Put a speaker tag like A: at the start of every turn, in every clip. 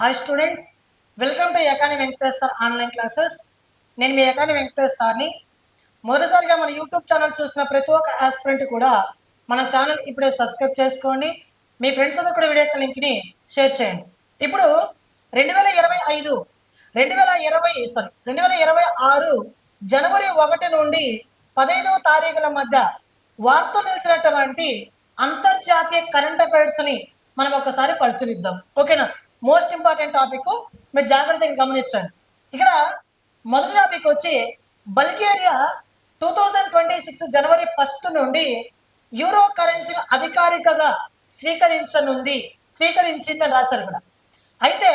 A: Hi students welcome to Ekani Venkatesh sir online classes నేను మీ ఎకాని వెంకటేష్ సార్ని. మొదటిసారిగా మన యూట్యూబ్ ఛానల్ చూసిన ప్రతి ఒక్క ఆస్పిరెంట్ కూడా మన ఛానల్ ఇప్పుడే సబ్స్క్రైబ్ చేసుకోండి. మీ ఫ్రెండ్స్ అందరూ కూడా వీడియో యొక్క లింక్ని షేర్ చేయండి. ఇప్పుడు రెండు వేల ఇరవై ఐదు రెండు వేల ఇరవై సారీ రెండు వేల ఇరవై ఆరు జనవరి ఒకటి నుండి పదహైదవ తారీఖుల మధ్య వార్తలు నిలిచినటువంటి అంతర్జాతీయ కరెంట్ అఫైర్స్ని మనం ఒకసారి పరిశీలిద్దాం. ఓకేనా మోస్ట్ ఇంపార్టెంట్ టాపిక్ మీరు జాగ్రత్తగా గమనించండి. ఇక్కడ మొదటి టాపిక్ వచ్చి Bulgaria two thousand twenty six జనవరి ఫస్ట్ నుండి యూరో కరెన్సీని అధికారికగా స్వీకరించనుంది. స్వీకరించిందని రాశారు ఇక్కడ. అయితే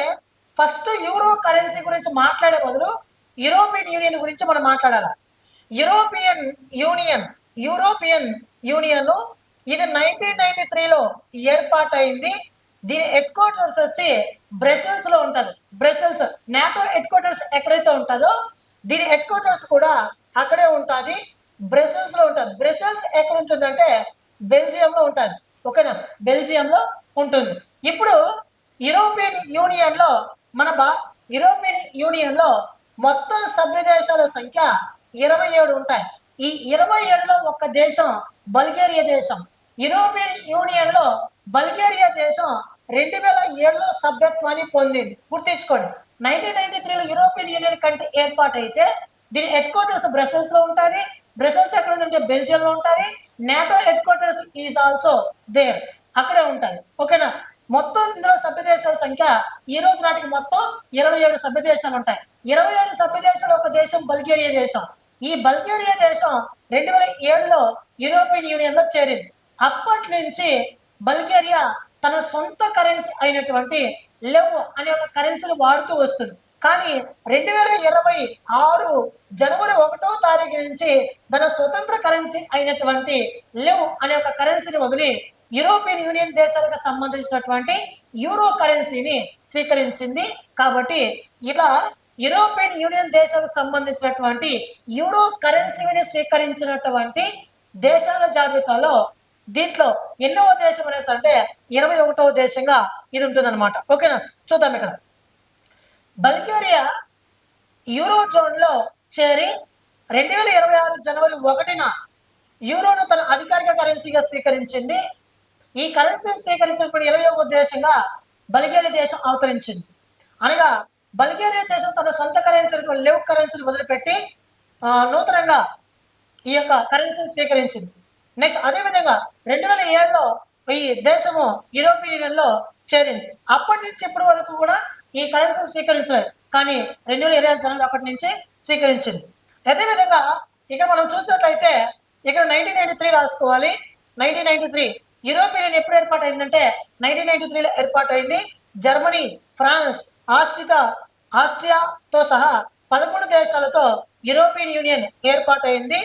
A: ఫస్ట్ యూరో కరెన్సీ గురించి మాట్లాడే బదులు యూరోపియన్ యూనియన్ గురించి మనం మాట్లాడాలి? యూరోపియన్ యూనియన్ యూరోపియన్ యూనియన్ ఇది నైన్టీన్ నైన్టీ త్రీలో ఏర్పాటైంది. దీని హెడ్ క్వార్టర్స్ వచ్చి బ్రెసెల్స్లో ఉంటుంది. బ్రెసెల్స్ నాటో హెడ్ క్వార్టర్స్ ఎక్కడైతే ఉంటుందో దీని హెడ్ క్వార్టర్స్ కూడా అక్కడే ఉంటుంది. బ్రెసెల్స్లో ఉంటుంది. బ్రెసెల్స్ ఎక్కడ ఉంటుందంటే బెల్జియం లో ఉంటుంది. ఓకేనా బెల్జియం లో ఉంటుంది. ఇప్పుడు యూరోపియన్ యూనియన్లో మన బా యూరోపియన్ యూనియన్లో మొత్తం సభ్య దేశాల సంఖ్య ఇరవై ఏడు ఉంటాయి. ఈ ఇరవై ఏడులో ఒక దేశం బల్గేరియా దేశం. యూరోపియన్ యూనియన్లో బల్గేరియా దేశం రెండు వేల ఏడులో సభ్యత్వాన్ని పొందింది. గుర్తించుకోండి. నైన్టీన్ నైన్టీ త్రీలో యూరోపియన్ యూనియన్ కంటే ఏర్పాటు అయితే దీని హెడ్ క్వార్టర్స్ బ్రసెల్స్లో ఉంటుంది. బ్రసెల్స్ ఎక్కడ ఉందంటే బెల్జియం లో ఉంటుంది. NATO headquarters is also there. అక్కడే ఉంటుంది. ఓకేనా? మొత్తం ఇందులో సభ్య దేశాల సంఖ్య ఈ రోజు నాటికి మొత్తం ఇరవై ఏడు సభ్య దేశాలు ఉంటాయి. ఇరవై ఏడు సభ్య దేశాలు ఒక దేశం బల్గేరియా దేశం. ఈ బల్గేరియా దేశం రెండు వేల ఏడులో యూరోపియన్ యూనియన్లో చేరింది. అప్పటి నుంచి బల్గేరియా తన సొంత కరెన్సీ అయినటువంటి లెవ్ అనే ఒక కరెన్సీని వాడుతూ వస్తుంది. కానీ రెండు వేల ఇరవై ఆరు జనవరి ఒకటో తారీఖు నుంచి తన స్వతంత్ర కరెన్సీ అయినటువంటి లెవ్ అనే ఒక కరెన్సీని వదిలి యూరోపియన్ యూనియన్ దేశాలకు సంబంధించినటువంటి యూరో కరెన్సీని స్వీకరించింది. కాబట్టి ఇలా యూరోపియన్ యూనియన్ దేశాలకు సంబంధించినటువంటి యూరో కరెన్సీని స్వీకరించినటువంటి దేశాల జాబితాలో దీంట్లో ఎన్నో దేశం అనేసి అంటే ఇరవై ఒకటవ దేశంగా ఇది ఉంటుందన్నమాట. ఓకేనా? చూద్దాం ఇక్కడ. బల్గేరియా యూరో జోన్లో చేరి రెండు వేల ఇరవై ఆరు జనవరి ఒకటిన యూరోను తన అధికారిక కరెన్సీగా స్వీకరించింది. ఈ కరెన్సీని స్వీకరించినప్పుడు ఇరవై ఒక దేశంగా బల్గేరియా దేశం అవతరించింది. అనగా బల్గేరియా దేశం తన సొంత కరెన్సీ లెవ్ కరెన్సీని వదిలిపెట్టి నూతనంగా ఈ యొక్క కరెన్సీని స్వీకరించింది. నెక్స్ట్ అదేవిధంగా రెండు వేల ఏడులో ఈ దేశము యూరోపియన్ యూనియన్లో చేరింది. అప్పటి నుంచి ఇప్పటి వరకు కూడా ఈ కరెన్సీ స్వీకరించలేదు. కానీ రెండు వేల ఇరవై ఐదు జనవరి అప్పటి నుంచి స్వీకరించింది. అదేవిధంగా ఇక్కడ మనం చూసినట్లయితే ఇక్కడ నైన్టీన్ నైన్టీ త్రీ రాసుకోవాలి. Nineteen ninety three European union ఎప్పుడు ఏర్పాటు అయిందంటే నైన్టీన్ నైన్టీ త్రీలో ఏర్పాటు అయింది జర్మనీ ఫ్రాన్స్ ఆస్ట్రియా ఆస్ట్రియాతో సహా పదకొండు దేశాలతో యూరోపియన్ యూనియన్ ఏర్పాటైంది.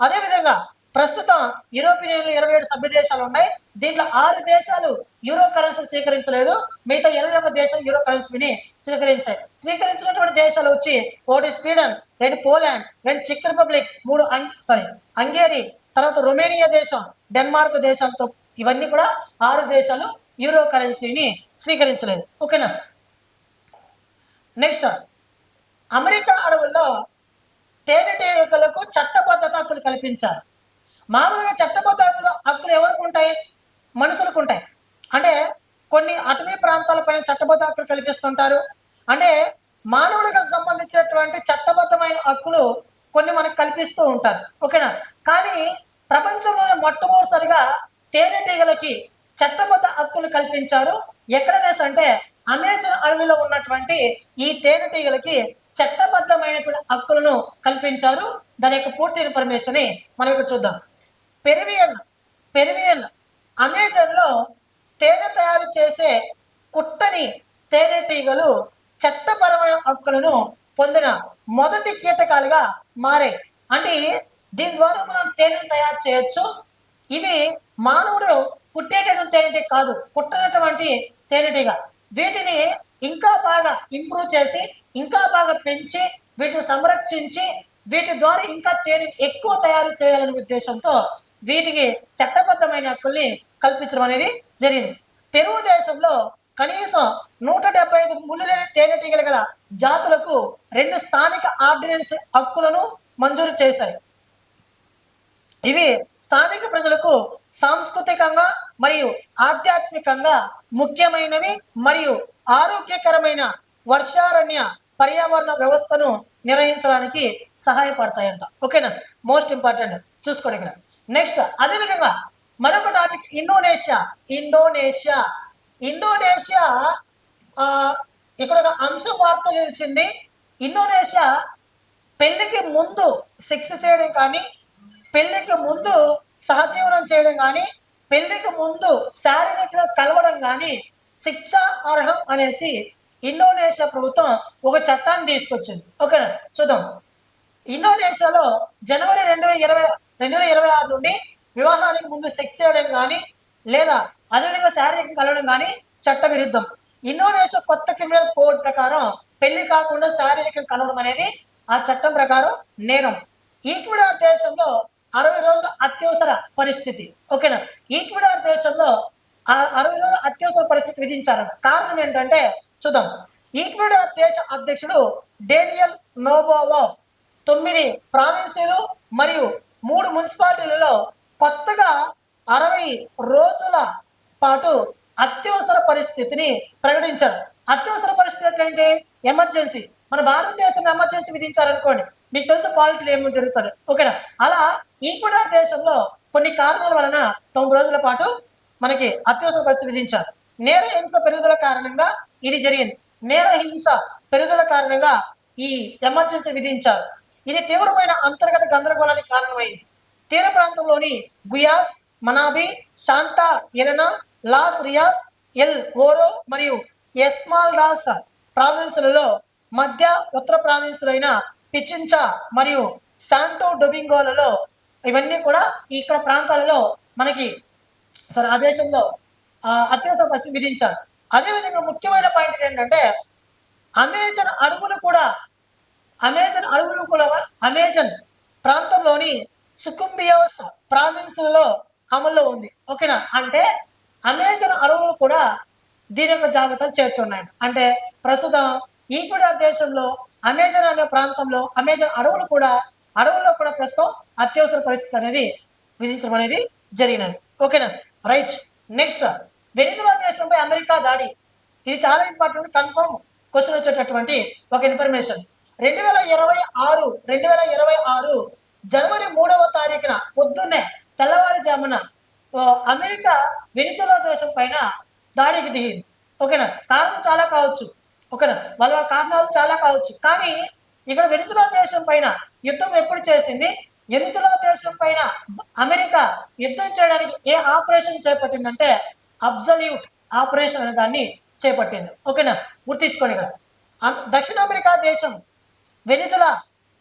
A: అదేవిధంగా ప్రస్తుతం యూరోపియన్ యూనియన్ ఇరవై ఏడు సభ్య దేశాలు ఉన్నాయి. దీంట్లో ఆరు దేశాలు యూరో కరెన్సీ స్వీకరించలేదు. మిగతా ఇరవై ఒక దేశాలు యూరో కరెన్సీని స్వీకరించాయి. స్వీకరించినటువంటి దేశాలు వచ్చి ఒకటి స్వీడన్ రెండు పోలాండ్ రెండు చెక్ రిపబ్లిక్ మూడు సారీ హంగేరీ తర్వాత రొమేనియా దేశం డెన్మార్క్ దేశాలతో ఇవన్నీ కూడా ఆరు దేశాలు యూరో కరెన్సీని స్వీకరించలేదు. ఓకేనా? నెక్స్ట్ అమెరికా అడవుల్లో తేనెటీగలకు చట్టబద్ధత హక్కులు కల్పించారు. మామూలుగా చట్టబద్ధ హక్కులు హక్కులు ఎవరికి ఉంటాయి మనుషులకు ఉంటాయి అంటే కొన్ని అటవీ ప్రాంతాలపైన చట్టబద్ధ హక్కులు కల్పిస్తుంటారు. అంటే మానవుడికి సంబంధించినటువంటి చట్టబద్ధమైన హక్కులు కొన్ని మనకు కల్పిస్తూ ఉంటారు. ఓకేనా? కానీ ప్రపంచంలోనే మొట్టమొదటిసారిగా తేనెటీగలకి చట్టబద్ధ హక్కులు కల్పించారు. ఎక్కడనేసి అంటే అమెజాన్ అడవిలో ఉన్నటువంటి ఈ తేనెటీగలకి చట్టబద్ధమైనటువంటి హక్కులను కల్పించారు. దాని యొక్క పూర్తి ఇన్ఫర్మేషన్ మనం ఇక్కడ చూద్దాం. పెరివియన్ పెరివియన్ అమెజాన్లో తేనె తయారు చేసే కుట్టని తేనెటీగలు చట్టపరమైన హక్కులను పొందిన మొదటి కీటకాలుగా మారాయి. అంటే దీని ద్వారా మనం తేనెను తయారు చేయొచ్చు. ఇది మానవుడు కుట్టేటటువంటి తేనెటీగ కాదు కుట్టనటువంటి తేనెటీగ వీటిని ఇంకా బాగా ఇంప్రూవ్ చేసి ఇంకా బాగా పెంచి వీటిని సంరక్షించి వీటి ద్వారా ఇంకా తేనె ఎక్కువ తయారు చేయాలనే ఉద్దేశంతో వీటికి చట్టబద్ధమైన హక్కుల్ని కల్పించడం అనేది జరిగింది. పెరుగు దేశంలో కనీసం నూట డెబ్బై ఐదు ముళ్ళు లేని తేనెటీగలు గల జాతులకు రెండు స్థానిక ఆర్డినెన్స్ హక్కులను మంజూరు చేశాయి. ఇవి స్థానిక ప్రజలకు సాంస్కృతికంగా మరియు ఆధ్యాత్మికంగా ముఖ్యమైనవి మరియు ఆరోగ్యకరమైన వర్షారణ్య పర్యావరణ వ్యవస్థను నిర్వహించడానికి సహాయపడతాయంట. ఓకేనా? Most important. చూసుకోండి ఇక్కడ. నెక్స్ట్ అదేవిధంగా మరొక టాపిక్ ఇండోనేషియా. ఇండోనేషియా. ఇండోనేషియా ఆ, ఇక్కడ ఒక అంశం వార్త నిలిచింది. ఇండోనేషియా పెళ్ళికి ముందు సెక్స్ చేయడం కానీ పెళ్ళికి ముందు సహజీవనం చేయడం కానీ పెళ్ళికి ముందు శారీరకంగా కలవడం కానీ శిక్ష అర్హం అనేసి ఇండోనేషియా ప్రభుత్వం ఒక చట్టాన్ని తీసుకొచ్చింది. ఓకేనా? చూద్దాం. ఇండోనేషియాలో జనవరి రెండు వేల ఇరవై రెండు వేల ఇరవై ఆరు నుండి వివాహానికి ముందు సెక్స్ చేయడం కానీ లేదా అదేవిధంగా శారీరకం కలవడం కానీ చట్ట విరుద్ధం ఇండోనేషియా కొత్త క్రిమినల్ కోడ్ ప్రకారం పెళ్ళి కాకుండా శారీరకం కలవడం అనేది ఆ చట్టం ప్రకారం నేరం. ఈక్విడార్ దేశంలో అరవై రోజుల అత్యవసర పరిస్థితి. ఓకేనా? ఈక్విడార్ దేశంలో ఆ అరవై రోజుల అత్యవసర పరిస్థితి విధించారన్న కారణం ఏంటంటే చూద్దాం. ఈక్విడార్ దేశ అధ్యక్షుడు డేనియల్ నోబోవో తొమ్మిది ప్రావిన్సులు మరియు మూడు మున్సిపాలిటీలలో కొత్తగా అరవై రోజుల పాటు అత్యవసర పరిస్థితిని ప్రకటించారు. అత్యవసర పరిస్థితి ఏంటంటే ఎమర్జెన్సీ. మన భారతదేశంలో ఎమర్జెన్సీ విధించారనుకోండి మీకు తెలుసు పాలిటీలు ఏమో జరుగుతుంది. ఓకేనా? అలా ఈక్వడార్ దేశంలో కొన్ని కారణాల వలన తొమ్మిది రోజుల పాటు మనకి అత్యవసర పరిస్థితి విధించారు. నేర హింస పెరుగుదల కారణంగా ఇది జరిగింది. నేర హింస పెరుగుదల కారణంగా ఈ ఎమర్జెన్సీ విధించారు. ఇది తీవ్రమైన అంతర్గత గందరగోళానికి కారణమైంది. తీర ప్రాంతంలోని Guayas Manabi Santa Elena Los Rios El Oro మరియు ఎస్మాల్డాస్ ప్రావిన్సులలో మధ్య ఉత్తర ప్రావిన్సులైన పిచించా మరియు శాంటో డొబింగోలలో ఇవన్నీ కూడా ఇక్కడ ప్రాంతాలలో మనకి సరే ఆ దేశంలో అత్యవసర పరిస్థితి విధించారు. అదేవిధంగా ముఖ్యమైన పాయింట్ ఏంటంటే అమెజాన్ అడవులు కూడా అమెజాన్ అడవులు కూడా అమెజాన్ ప్రాంతంలోని సుకుంబియోస్ ప్రావిన్సులలో అమల్లో ఉంది. ఓకేనా? అంటే అమెజాన్ అడవులు కూడా దీని యొక్క జాబితాలు చేర్చున్నాయి అంటే ప్రస్తుతం ఈక్వడార్ దేశంలో అమెజాన్ అనే ప్రాంతంలో అమెజాన్ అడవులు కూడా అడవుల్లో కూడా ప్రస్తుతం అత్యవసర పరిస్థితి అనేది విధించడం అనేది జరిగినది. ఓకేనా? రైట్. నెక్స్ట్. వెనిజులా దేశంపై అమెరికా దాడి. ఇది చాలా ఇంపార్టెంట్ కన్ఫర్మ్ క్వశ్చన్ వచ్చేటటువంటి ఒక ఇన్ఫర్మేషన్. రెండు వేల ఇరవై ఆరు రెండు వేల ఇరవై ఆరు జనవరి మూడవ తారీఖున పొద్దున్నే తెల్లవారుజామున ఓ, అమెరికా వెనిజులా దేశం పైన దాడికి దిగింది. ఓకేనా? కారణం చాలా కావచ్చు. ఓకేనా? వాళ్ళ కారణాలు చాలా కావచ్చు. కానీ ఇక్కడ వెనిచులా దేశం పైన యుద్ధం ఎప్పుడు చేసింది? వెనిచులా దేశం పైన అమెరికా యుద్ధం చేయడానికి ఏ ఆపరేషన్ చేపట్టిందంటే అబ్జల్యూట్ ఆపరేషన్ అనే దాన్ని చేపట్టింది. ఓకేనా? గుర్తించుకోండి ఇక్కడ. దక్షిణ అమెరికా దేశం వెనిజులా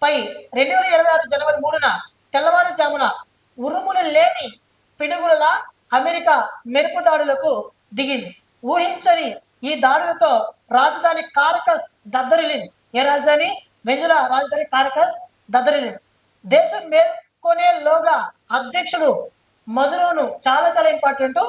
A: పై రెండు వేల ఇరవై ఆరు జనవరి మూడున తెల్లవారుజామున ఉరుములు లేని పిడుగులలా అమెరికా మెరుపు దాడులకు దిగింది. ఊహించని ఈ దాడులతో రాజధాని కారకస్ దద్దరిలింది ఏ రాజధాని? వెంజులా రాజధాని కారకస్ దద్దరిలింది దేశం మేల్కొనేలోగా అధ్యక్షుడు మధురోను చాలా చాలా ఇంపార్టెంట్.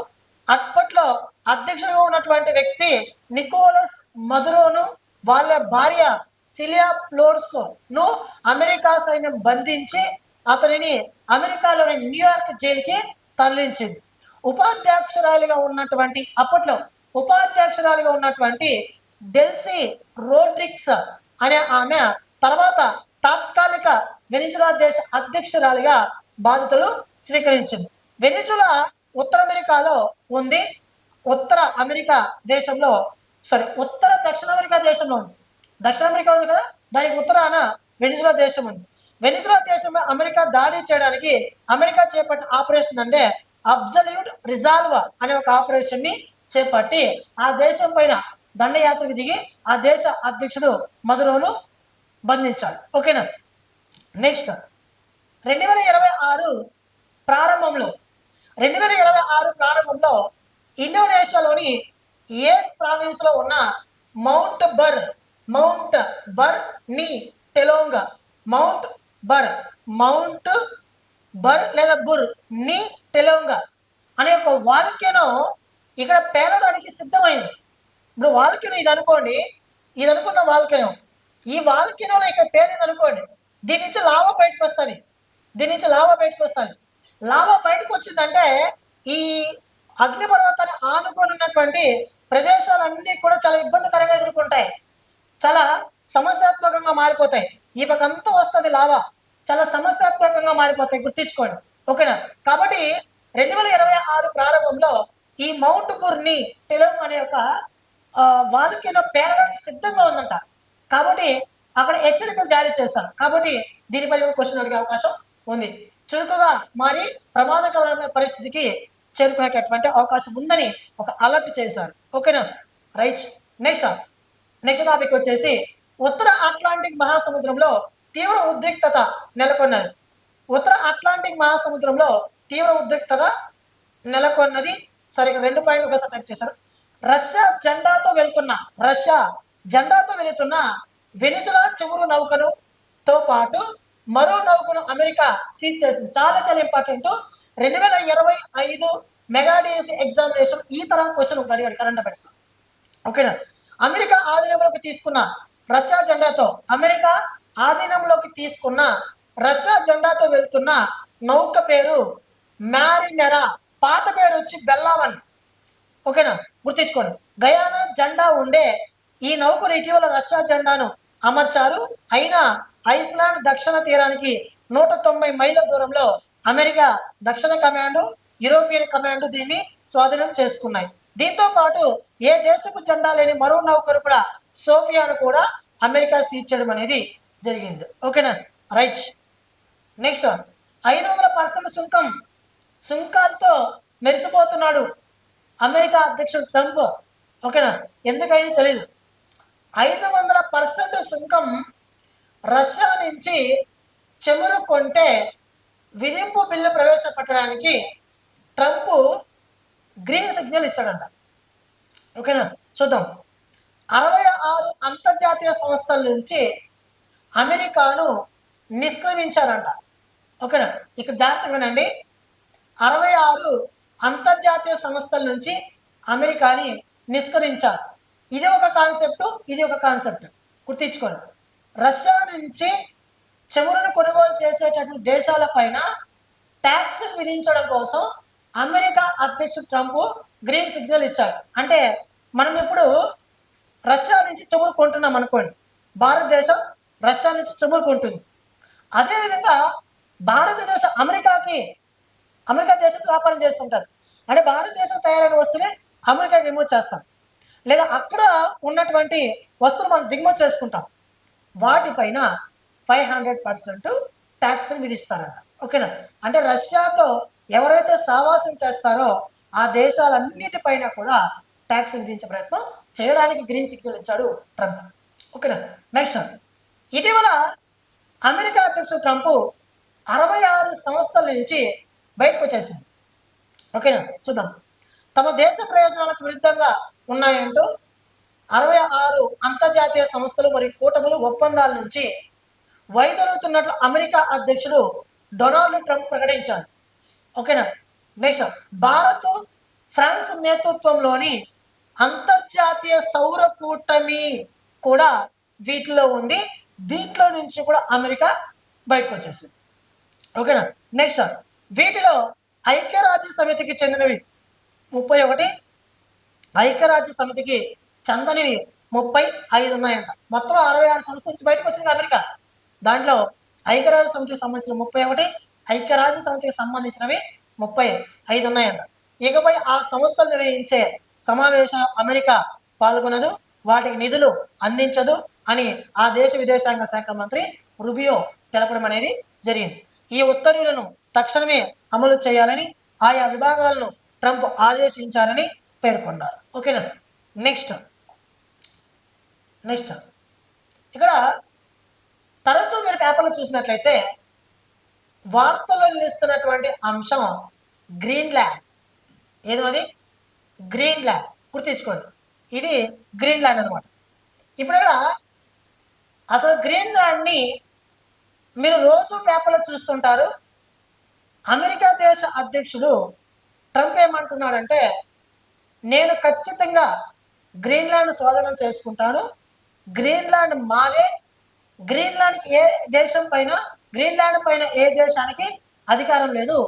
A: అప్పట్లో అధ్యక్షుడిగా ఉన్నటువంటి వ్యక్తి నికోలస్ మధురోను వాళ్ళ భార్య సిలియా ఫ్లోర్స్ను అమెరికా సైన్యం బంధించి అతనిని అమెరికాలోని న్యూయార్క్ జైలుకి తరలించింది. ఉపాధ్యక్షురాలిగా ఉన్నటువంటి అప్పట్లో ఉపాధ్యక్షురాలిగా ఉన్నటువంటి డెల్సీ రోడ్రిక్స్ అనే ఆమె తర్వాత తాత్కాలిక వెనిజులా దేశ అధ్యక్షురాలిగా బాధ్యతలు స్వీకరించింది. వెనిజులా ఉత్తర అమెరికాలో ఉంది. ఉత్తర అమెరికా దేశంలో సారీ ఉత్తర దక్షిణ అమెరికా దేశంలో ఉంది. దక్షిణ అమెరికా ఉంది కదా? దానికి ఉత్తరాన వెనిజులా దేశం ఉంది. వెనిజులా దేశంలో అమెరికా దాడి చేయడానికి అమెరికా చేపట్టిన ఆపరేషన్ అంటే అబ్జల్యూట్ రిజాల్వ్ అనే ఒక ఆపరేషన్ని చేపట్టి ఆ దేశం పైన దండయాత్రకు దిగి ఆ దేశ అధ్యక్షుడు మధురోను బంధించాడు. ఓకేనా? నెక్స్ట్. రెండు వేల ఇరవై ఆరు ప్రారంభంలో రెండు వేల ఇరవై ఆరు ప్రారంభంలో ఇండోనేషియాలోని ఏస్ ప్రావిన్స్లో ఉన్న మౌంట్ బర్ మౌంట్ బర్ నీ టెలోంగా మౌంట్ బర్ మౌంట్ బర్ లేదా బుర్ నీ టెలోంగా అనే ఒక వాల్కెనో ఇక్కడ పేలడానికి సిద్ధమైంది. ఇప్పుడు వాల్కినో ఇది అనుకోండి ఇది అనుకున్న వాల్కినో. ఈ వాల్కినోలో ఇక్కడ పేలింది అనుకోండి దీని నుంచి లావా బయటకు వస్తుంది. దీని నుంచి లావా బయటకు వస్తుంది. లావా బయటకు వచ్చిందంటే ఈ అగ్నిపర్వతాన్ని ఆనుకొని ఉన్నటువంటి ప్రదేశాలన్నీ కూడా చాలా ఇబ్బందికరంగా ఎదుర్కొంటాయి. చాలా సమస్యాత్మకంగా మారిపోతాయి. ఈ పక్కంతా వస్తుంది లావా చాలా సమస్యాత్మకంగా మారిపోతాయి. గుర్తించుకోండి. ఓకేనా? కాబట్టి రెండు వేల ఇరవై ఆరు ప్రారంభంలో ఈ మౌంట్ బుర్ని టెలోమ్ అనే ఒక వాల్కినో పేరడానికి సిద్ధంగా ఉందంట. కాబట్టి అక్కడ హెచ్చరికలు జారీ చేస్తారు కాబట్టి దీనిపై కూడా క్వశ్చన్ అడిగే అవకాశం ఉంది. చురుకుగా మారి ప్రమాదకరమైన పరిస్థితికి చేరుకునేటటువంటి అవకాశం ఉందని ఒక అలర్ట్ చేశారు. ఓకేనా? రైట్. నెక్స్ట్. నెక్స్ట్ టాపిక్ వచ్చేసి ఉత్తర అట్లాంటిక్ మహాసముద్రంలో తీవ్ర ఉద్రిక్తత నెలకొన్నది. ఉత్తర అట్లాంటిక్ మహాసముద్రంలో తీవ్ర ఉద్రిక్తత నెలకొన్నది. సరే రెండు పాయింట్లు ఒకసారి టైప్ చేశారు. రష్యా జెండాతో వెళ్తున్న రష్యా జెండాతో వెళుతున్న వెనిజులా చివరు నౌకను తో పాటు మరో నౌకను అమెరికా సీజ్ చేసింది. చాలా చాలా ఇంపార్టెంట్ రెండు వేల ఇరవై ఐదు మెగాడిఎస్ ఎగ్జామినేషన్ ఈ తరం క్వశ్చన్ ఒకటి అడిగాడు కరెంట్ అఫైర్స్ ఓకేనా అమెరికా ఆధీనంలోకి తీసుకున్న రష్యా జెండాతో అమెరికా ఆధీనంలోకి తీసుకున్న రష్యా జెండాతో వెళ్తున్న నౌక పేరు మ్యారినెరా. పాత పేరు వచ్చి బెల్లావన్. ఓకేనా? గుర్తించుకోండి. గయానా జెండా ఉండే ఈ నౌకను ఇటీవల రష్యా జెండాను అమర్చారు. అయినా ఐస్లాండ్ దక్షిణ తీరానికి నూట తొంభై మైళ్ళ దూరంలో అమెరికా దక్షిణ కమాండు యూరోపియన్ కమాండు దీన్ని స్వాధీనం చేసుకున్నాయి. దీంతో పాటు ఏ దేశపు జెండా లేని మరో నౌకరు కూడా సోఫియాను కూడా అమెరికా సీల్చడం అనేది జరిగింది. ఓకేనా రైట్. నెక్స్ట్ ఐదు వందల పర్సెంట్ సుంకం సుంకాలతో మెరిసిపోతున్నాడు అమెరికా అధ్యక్షుడు ట్రంప్. ఓకేనా ఎందుకైంది తెలియదు ఐదు వందల పర్సెంట్ సుంకం రష్యా నుంచి చెమురు కొంటే విధింపు బిల్లు ప్రవేశపెట్టడానికి ట్రంప్ గ్రీన్ సిగ్నల్ ఇచ్చాడంట. ఓకేనా? చూద్దాం. అరవై ఆరు అంతర్జాతీయ సంస్థల నుంచి అమెరికాను నిష్క్రమించారంట. ఓకేనా? ఇక్కడ జాగ్రత్తగానండి అరవై ఆరు అంతర్జాతీయ సంస్థల నుంచి అమెరికాని నిష్కరించారు ఇది ఒక కాన్సెప్ట్ ఇది ఒక కాన్సెప్ట్. గుర్తించుకోండి. రష్యా నుంచి చమురును కొనుగోలు చేసేటటువంటి దేశాలపైన ట్యాక్స్ విధించడం కోసం అమెరికా అధ్యక్షుడు ట్రంప్ గ్రీన్ సిగ్నల్ ఇచ్చారు. అంటే మనం ఇప్పుడు రష్యా నుంచి చమురు కొంటున్నాం అనుకోండి. భారతదేశం రష్యా నుంచి చమురు కొంటుంది. అదేవిధంగా భారతదేశం అమెరికాకి అమెరికా దేశం వ్యాపారం చేస్తుంటుంది. అంటే భారతదేశం తయారైన వస్తువులే అమెరికాకి ఎగుమతి చేస్తాం. లేదా అక్కడ ఉన్నటువంటి వస్తువులు మనం దిగుమతి చేసుకుంటాం. వాటిపైన ఫైవ్ హండ్రెడ్ పర్సెంట్ ట్యాక్స్ విధిస్తారంట. ఓకేనా? అంటే రష్యాతో ఎవరైతే సావాసం చేస్తారో ఆ దేశాలన్నిటిపైన కూడా ట్యాక్స్ విధించే ప్రయత్నం చేయడానికి గ్రీన్ సిగ్నల్ ఇచ్చాడు ట్రంప్. ఓకేనా? నెక్స్ట్ ఇటీవల అమెరికా అధ్యక్షుడు ట్రంప్ అరవై ఆరు సంస్థల నుంచి బయటకు వచ్చేసింది. ఓకేనా? చూద్దాం. తమ దేశ ప్రయోజనాలకు విరుద్ధంగా ఉన్నాయంటూ అరవై ఆరు అంతర్జాతీయ సంస్థలు మరియు కూటములు ఒప్పందాల నుంచి వైదొలుగుతున్నట్లు అమెరికా అధ్యక్షుడు డొనాల్డ్ ట్రంప్ ప్రకటించారు. ఓకేనా? నెక్స్ట్ భారత్ ఫ్రాన్స్ నేతృత్వంలోని అంతర్జాతీయ సౌర కూటమి కూడా వీటిలో ఉంది. దీంట్లో నుంచి కూడా అమెరికా బయటకు వచ్చేసింది ఓకేనా నెక్స్ట్ వీటిలో ఐక్యరాజ్య సమితికి చెందినవి ముప్పై ఒకటి ఐక్యరాజ్య సమితికి చెందనివి ముప్పై ఐదు ఉన్నాయంట. మొత్తం అరవై ఆరు సంస్థల నుంచి బయటకు వచ్చింది అమెరికా. దాంట్లో ఐక్యరాజ్య సమితికి సంబంధించిన ముప్పై ఒకటి ఐక్యరాజ్య సమితికి సంబంధించినవి ముప్పై ఐదు ఉన్నాయంట. ఇకపై ఆ సంస్థలు నిర్వహించే సమావేశం అమెరికా పాల్గొనదు వాటికి నిధులు అందించదు అని ఆ దేశ విదేశాంగ శాఖ మంత్రి రుబియో తెలపడం అనేది జరిగింది. ఈ ఉత్తర్వులను తక్షణమే అమలు చేయాలని ఆయా విభాగాలను ట్రంప్ ఆదేశించారని పేర్కొన్నారు. ఓకేనా? నెక్స్ట్. నెక్స్ట్. ఇక్కడ తరచూ మీరు పేపర్లో చూసినట్లయితే వార్తల్లో నిలుస్తున్నటువంటి అంశం గ్రీన్ ల్యాండ్. ఏదో అది గ్రీన్ ల్యాండ్. గుర్తించుకోండి. ఇది గ్రీన్ ల్యాండ్ అనమాట ఇప్పుడు ఇక్కడ అసలు గ్రీన్ ల్యాండ్ని మీరు రోజు పేపర్లో చూస్తుంటారు. అమెరికా దేశ అధ్యక్షుడు ట్రంప్ ఏమంటున్నాడంటే నేను ఖచ్చితంగా గ్రీన్లాండ్ స్వాధీనం చేసుకుంటాను. గ్రీన్లాండ్ మాదే గ్రీన్లాండ్కి ఏ దేశం పైన గ్రీన్లాండ్ పైన ఏ దేశానికి అధికారం లేదు?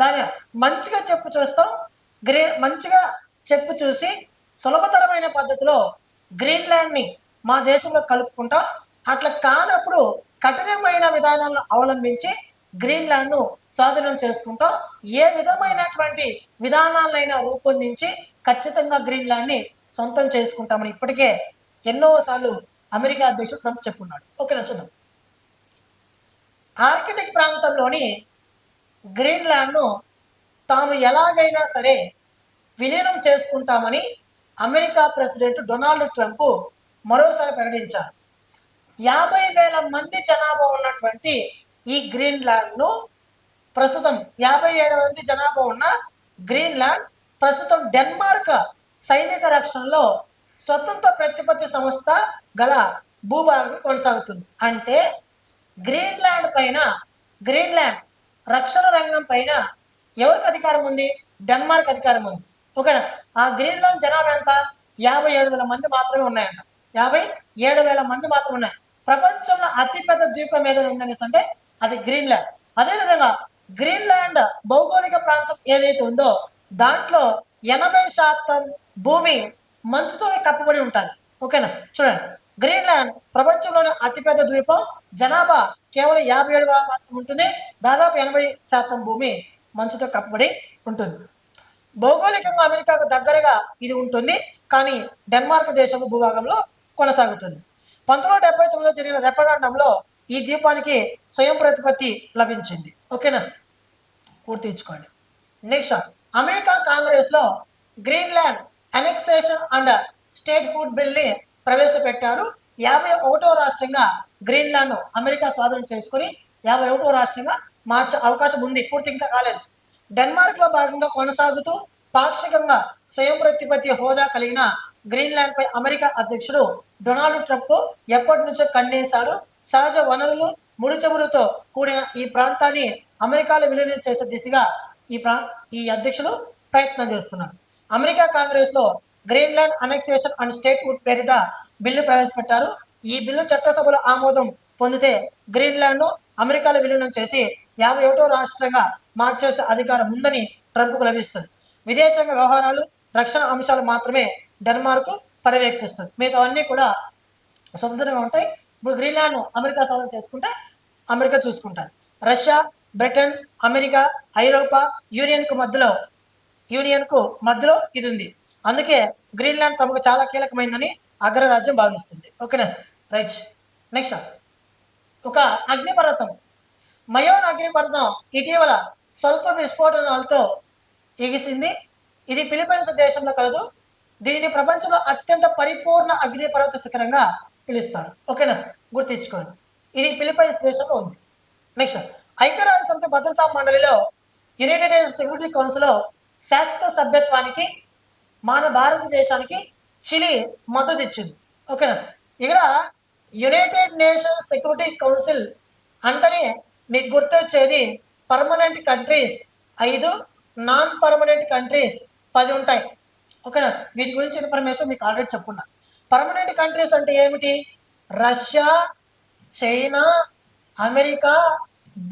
A: దాని మంచిగా చెప్పు చూస్తాం. గ్రీ మంచిగా చెప్పు చూసి సులభతరమైన పద్ధతిలో గ్రీన్లాండ్ని మా దేశంలో కలుపుకుంటాం. అట్లా కానప్పుడు కఠినమైన విధానాలను అవలంబించి గ్రీన్లాండ్ను స్వాధీనం చేసుకుంటాం. ఏ విధమైనటువంటి విధానాలైనా రూపొందించి ఖచ్చితంగా గ్రీన్లాండ్ని సొంతం చేసుకుంటామని ఇప్పటికే ఎన్నోసార్లు అమెరికా అధ్యక్షుడు ట్రంప్ చెప్పున్నాడు. ఓకేనా చూద్దాం. ఆర్కిటిక్ ప్రాంతంలోని గ్రీన్లాండ్ను తాము ఎలాగైనా సరే విలీనం చేసుకుంటామని అమెరికా ప్రెసిడెంట్ డొనాల్డ్ ట్రంప్ మరోసారి ప్రకటించారు. యాభై వేల మంది జనాభా ఉన్నటువంటి ఈ గ్రీన్లాండ్ను ప్రస్తుతం యాభై ఏడు మంది జనాభా ఉన్న గ్రీన్లాండ్ ప్రస్తుతం డెన్మార్క్ సైనిక రక్షణలో స్వతంత్ర ప్రతిపత్తి సంస్థ గల భూభాగం కొనసాగుతుంది. అంటే గ్రీన్లాండ్ పైన గ్రీన్లాండ్ రక్షణ రంగం పైన ఎవరికి అధికారం ఉంది? డెన్మార్క్ అధికారం ఉంది. ఓకేనా? ఆ గ్రీన్లాండ్ జనాభా ఎంత? యాభై ఏడు వేల మంది మాత్రమే ఉన్నాయంట. యాభై ఏడు వేల మంది మాత్రమే ఉన్నాయి. ప్రపంచంలో అతిపెద్ద ద్వీపం ఏదైనా ఉందనేసి అంటే అది గ్రీన్లాండ్. అదేవిధంగా గ్రీన్లాండ్ భౌగోళిక ప్రాంతం ఏదైతే ఉందో దాంట్లో ఎనభై శాతం భూమి మంచుతో కప్పబడి ఉంటుంది. ఓకేనా? చూడండి. గ్రీన్లాండ్ ప్రపంచంలోని అతిపెద్ద ద్వీపం. జనాభా కేవలం యాభై ఏడు వేల మాత్రం ఉంటుంది. దాదాపు ఎనభై శాతం భూమి మంచుతో కప్పబడి ఉంటుంది. భౌగోళికంగా అమెరికాకు దగ్గరగా ఇది ఉంటుంది. కానీ డెన్మార్క్ దేశం భూభాగంలో కొనసాగుతుంది. పంతొమ్మిది వందల డెబ్బై తొమ్మిదిలో జరిగిన రెఫరాండంలో ఈ ద్వీపానికి స్వయం ప్రతిపత్తి లభించింది. ఓకేనా? గుర్తించుకోండి నెక్స్ట్ అమెరికా కాంగ్రెస్లో Greenland annexation and statehood బిల్ని ప్రవేశపెట్టారు. యాభై ఒకటో రాష్ట్రంగా గ్రీన్లాండ్ అమెరికా స్వాధీనం చేసుకుని యాభై ఒకటో రాష్ట్రంగా మార్చే అవకాశం ఉంది. పూర్తి ఇంకా కాలేదు. డెన్మార్క్లో భాగంగా కొనసాగుతూ పాక్షికంగా స్వయం ప్రతిపత్తి హోదా కలిగిన గ్రీన్లాండ్ పై అమెరికా అధ్యక్షుడు డొనాల్డ్ ట్రంప్ ఎప్పటి నుంచో కన్నేశాడు సహజ వనరులు ముడిచమురుతో కూడిన ఈ ప్రాంతాన్ని అమెరికాలో విలీనం చేసే దిశగా ఈ ప్రా ఈ అధ్యక్షుడు ప్రయత్నం చేస్తున్నాడు అమెరికా కాంగ్రెస్లో Greenland annexation and statehood పేరిట బిల్లు ప్రవేశపెట్టారు. ఈ బిల్లు చట్టసభలో ఆమోదం పొందితే గ్రీన్లాండ్ను అమెరికాలో విలీనం చేసి యాభై ఒకటో రాష్ట్రంగా మార్చేసే అధికారం ఉందని ట్రంప్కు లభిస్తుంది. విదేశాంగ వ్యవహారాలు రక్షణ అంశాలు మాత్రమే డెన్మార్క్ పర్యవేక్షిస్తుంది. మిగతా అవన్నీ కూడా స్వతంత్రంగా ఉంటాయి. ఇప్పుడు గ్రీన్లాండ్ అమెరికా స్వాధీనం చేసుకుంటే అమెరికా చూసుకుంటుంది రష్యా బ్రిటన్ అమెరికా ఐరోపా యూనియన్కు మధ్యలో యూనియన్కు మధ్యలో ఇది ఉంది. అందుకే గ్రీన్లాండ్ తమకు చాలా కీలకమైందని అగ్రరాజ్యం భావిస్తుంది. ఓకేనా? రైట్. నెక్స్ట్. ఒక అగ్నిపర్వతం. మయోన్ అగ్నిపర్వతం ఇటీవల స్వల్ప విస్ఫోటనాలతో ఎగిసింది. ఇది ఫిలిపైన్స్ దేశంలో కలదు. దీనిని ప్రపంచంలో అత్యంత పరిపూర్ణ అగ్నిపర్వత శిఖరంగా పిలుస్తారు. ఓకేనా? గుర్తించుకోండి. ఇది ఫిలిపైన్స్ దేశంలో ఉంది. నెక్స్ట్. ఐక్యరాజ్య సమితి భద్రతా మండలిలో యునైటెడ్ నేషన్స్ సెక్యూరిటీ కౌన్సిల్లో శాశ్వత సభ్యత్వానికి మన భారతదేశానికి చిలీ మద్దతు ఇచ్చింది ఓకేనా? ఇక్కడ యునైటెడ్ నేషన్స్ సెక్యూరిటీ కౌన్సిల్ అంటేనే మీకు గుర్తొచ్చేది పర్మనెంట్ కంట్రీస్ ఐదు నాన్ పర్మనెంట్ కంట్రీస్ పది ఉంటాయి. ఓకేనా? వీటి గురించి ఇన్ఫర్మేషన్ మీకు ఆల్రెడీ చెప్పున్నా పర్మనెంట్ కంట్రీస్ అంటే ఏమిటి? Russia China America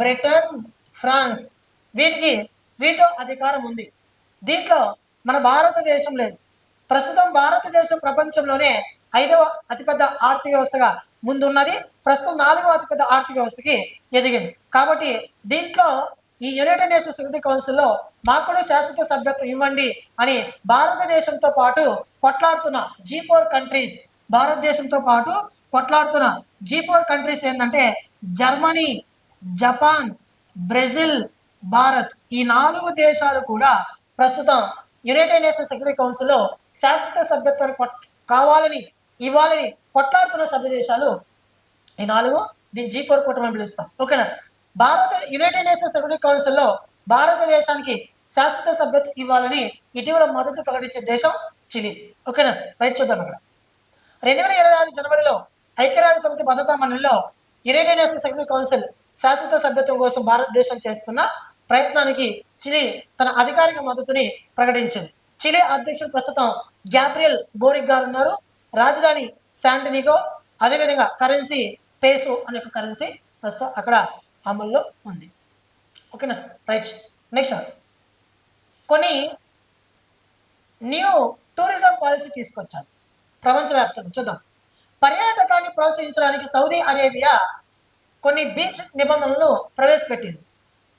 A: Britain France. వీటికి వీటో అధికారం ఉంది. దీంట్లో మన భారతదేశం లేదు. ప్రస్తుతం భారతదేశం ప్రపంచంలోనే ఐదవ అతిపెద్ద ఆర్థిక వ్యవస్థగా ముందున్నది. ప్రస్తుతం నాలుగవ అతిపెద్ద ఆర్థిక వ్యవస్థకి ఎదిగింది. కాబట్టి దీంట్లో ఈ యునైటెడ్ నేషన్స్ సెక్యూరిటీ కౌన్సిల్లో మాకు కూడా శాశ్వత సభ్యత్వం ఇవ్వండి అని భారతదేశంతో పాటు కొట్లాడుతున్న జీ ఫోర్ కంట్రీస్ భారతదేశంతో పాటు కొట్లాడుతున్న జీ ఫోర్ కంట్రీస్ ఏంటంటే జర్మనీ జపాన్ బ్రెజిల్ భారత్ ఈ నాలుగు దేశాలు కూడా ప్రస్తుతం యునైటెడ్ నేషన్స్ సెక్యూరిటీ కౌన్సిల్లో శాశ్వత సభ్యత్వాన్ని కావాలని ఇవ్వాలని కొట్లాడుతున్న సభ్య దేశాలు ఈ నాలుగు. దీన్ని జీ ఫోర్ కూటమి పిలుస్తాం. ఓకేనా? భారత యునైటెడ్ నేషన్స్ సెక్యూరిటీ కౌన్సిల్లో భారతదేశానికి శాశ్వత సభ్యత్వం ఇవ్వాలని ఇటీవల మద్దతు ప్రకటించే దేశం చిలీ. ఓకేనా? రైట్ చూద్దాం అక్కడ. రెండు వేల ఇరవై ఆరు జనవరిలో ఐక్యరాజ్య సమితి భద్రతా మండలిలో యునైటెడ్ నేషన్స్ సెక్యూరిటీ కౌన్సిల్ శాశ్వత సభ్యత్వం కోసం భారతదేశం చేస్తున్న ప్రయత్నానికి చిలీ తన అధికారిక మద్దతుని ప్రకటించింది. చిలీ అధ్యక్షుడు ప్రస్తుతం గ్యాబ్రియల్ బోరిక్ గారు ఉన్నారు. రాజధాని శాంటనిగో అదేవిధంగా కరెన్సీ పేసు అనే ఒక కరెన్సీ ప్రస్తుతం అక్కడ అమల్లో ఉంది. ఓకేనా? రైట్. నెక్స్ట్ కొన్ని న్యూ టూరిజం పాలసీ తీసుకొచ్చారు ప్రపంచవ్యాప్తంగా. చూద్దాం. పర్యాటకాన్ని ప్రోత్సహించడానికి సౌదీ అరేబియా కొన్ని బీచ్ నిబంధనలను ప్రవేశపెట్టింది.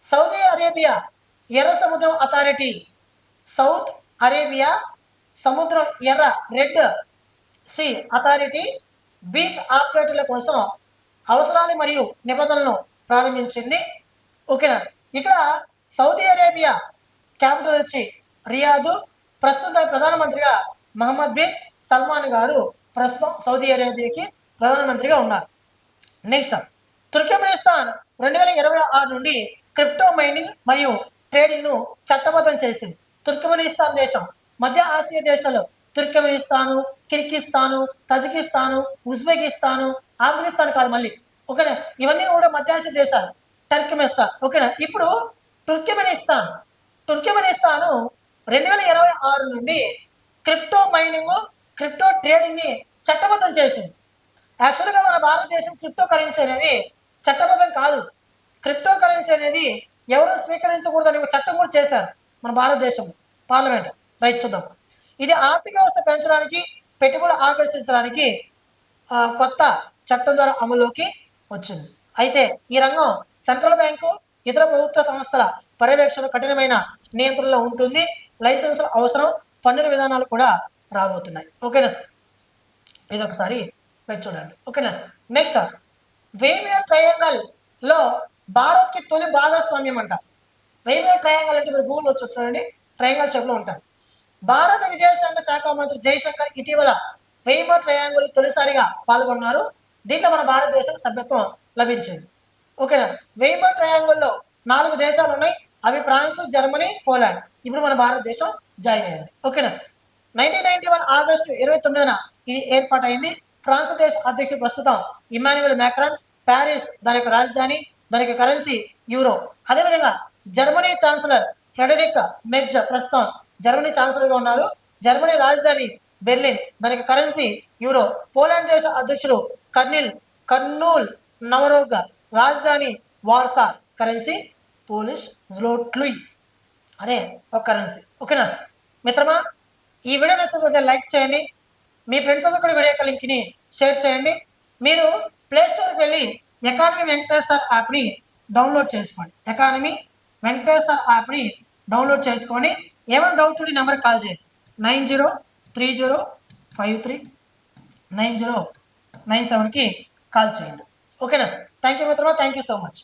A: సౌదీ అరేబియా ఎర్ర సముద్రం అథారిటీ. సౌత్ అరేబియా సముద్రం ఎర్ర రెడ్ సి అథారిటీ బీచ్ ఆపరేటర్ల కోసం అవసరాలు మరియు నిబంధనలను ప్రారంభించింది. ఓకేనా? ఇక్కడ సౌదీ అరేబియా క్యాపిటల్ వచ్చి రియాదు. ప్రస్తుత ప్రధానమంత్రిగా మహమ్మద్ బిన్ సల్మాన్ గారు ప్రస్తుతం సౌదీ అరేబియాకి ప్రధానమంత్రిగా ఉన్నారు. నెక్స్ట్ తుర్కమెనిస్తాన్ రెండు వేల ఇరవై ఆరు నుండి క్రిప్టో మైనింగ్ మరియు ట్రేడింగ్ను చట్టబద్ధం చేసింది. తుర్కమెనిస్తాన్ దేశం మధ్య ఆసియా దేశాలు తుర్కమెనిస్తాను కిర్గిస్తాను తజకిస్తాను ఉజ్బెకిస్తాను ఆఫ్ఘనిస్తాన్ కాదు మళ్ళీ. ఓకేనా? ఇవన్నీ కూడా మధ్య ఆసియా దేశాలు టర్కమెనిస్తాన్ ఓకేనా? ఇప్పుడు తుర్కమెనిస్తాన్ తుర్కమెనిస్తాను రెండు వేల ఇరవై ఆరు నుండి క్రిప్టో మైనింగ్ క్రిప్టో ట్రేడింగ్ని చట్టబద్ధం చేసింది. యాక్చువల్గా మన భారతదేశం క్రిప్టో కరెన్సీ అనేది చట్టబద్ధం కాదు. క్రిప్టో కరెన్సీ అనేది ఎవరు స్వీకరించకూడదని ఒక చట్టం కూడా చేశారు మన భారతదేశంలో పార్లమెంట్. రైట్ చూద్దాం. ఇది ఆర్థిక వ్యవస్థ పెంచడానికి పెట్టుబడులు ఆకర్షించడానికి కొత్త చట్టం ద్వారా అమలులోకి వచ్చింది. అయితే ఈ రంగం సెంట్రల్ బ్యాంకు ఇతర ప్రభుత్వ సంస్థల పర్యవేక్షణ కఠినమైన నియంత్రణలో ఉంటుంది. లైసెన్సుల అవసరం. పన్నుల విధానాలు కూడా రాబోతున్నాయి. ఓకేనా? ఇది ఒకసారి పెట్టి చూడండి ఓకేనా? నెక్స్ట్ వేమియర్ ట్రయాంగల్లో భారత్కి తొలి భాగస్వామ్యం అంట వేమియర్ ట్రయాంగల్ అంటే మీరు గూగుల్ వచ్చి చూడండి ట్రయాంగల్ షేప్లో భారత విదేశాంగ శాఖ మంత్రి జయశంకర్ ఇటీవల వేమర్ ట్రయాంగిల్ తొలిసారిగా పాల్గొన్నారు. దీంట్లో మన భారతదేశం సభ్యత్వం లభించింది. ఓకేనా? వేమర్ ట్రయాంగిల్లో నాలుగు దేశాలు ఉన్నాయి. అవి ఫ్రాన్స్ జర్మనీ పోలాండ్. ఇప్పుడు మన భారతదేశం జాయిన్ అయింది. ఓకేనా? నైన్టీన్ నైన్టీ వన్ ఆగస్టు ఇరవై తొమ్మిదిన ఇది ఏర్పాటైంది. ఫ్రాన్స్ దేశ అధ్యక్షుడు ప్రస్తుతం ఇమాన్యువల్ మ్యాక్రాన్ ప్యారిస్ దాని యొక్క రాజధాని దానికి కరెన్సీ యూరో అదేవిధంగా జర్మనీ ఛాన్సలర్ ఫ్రెడరిక్ మెర్జ్ ప్రస్తుతం జర్మనీ ఛాన్సలర్గా ఉన్నారు. జర్మనీ రాజధాని బెర్లిన్ దానికి కరెన్సీ యూరో పోలాండ్ దేశ అధ్యక్షుడు కర్నిల్ కర్నూల్ నవరోగ్ రాజధాని వార్సా. కరెన్సీ పోలిష్ జ్లోట్లుయ్ అనే ఒక కరెన్సీ ఓకేనా మిత్రమా ఈ వీడియో నచ్చినట్లయితే లైక్ చేయండి. మీ ఫ్రెండ్స్ అందరూ కూడా వీడియో యొక్క లింక్ని షేర్ చేయండి. మీరు ప్లే స్టోర్కి వెళ్ళి ఎకానమీ వెంకటేశ్వర్ యాప్ని డౌన్లోడ్ చేసుకోండి. ఎకానమీ వెంకటేశ్వర్ యాప్ని డౌన్లోడ్ చేసుకోండి. ఏమైనా డౌట్ ఉంటే నెంబర్కి కాల్ చేయండి. Nine zero three zero five three nine zero nine సెవెన్కి కాల్ చేయండి. ఓకేనా థ్యాంక్ యూ మిత్రమా. Thank you so much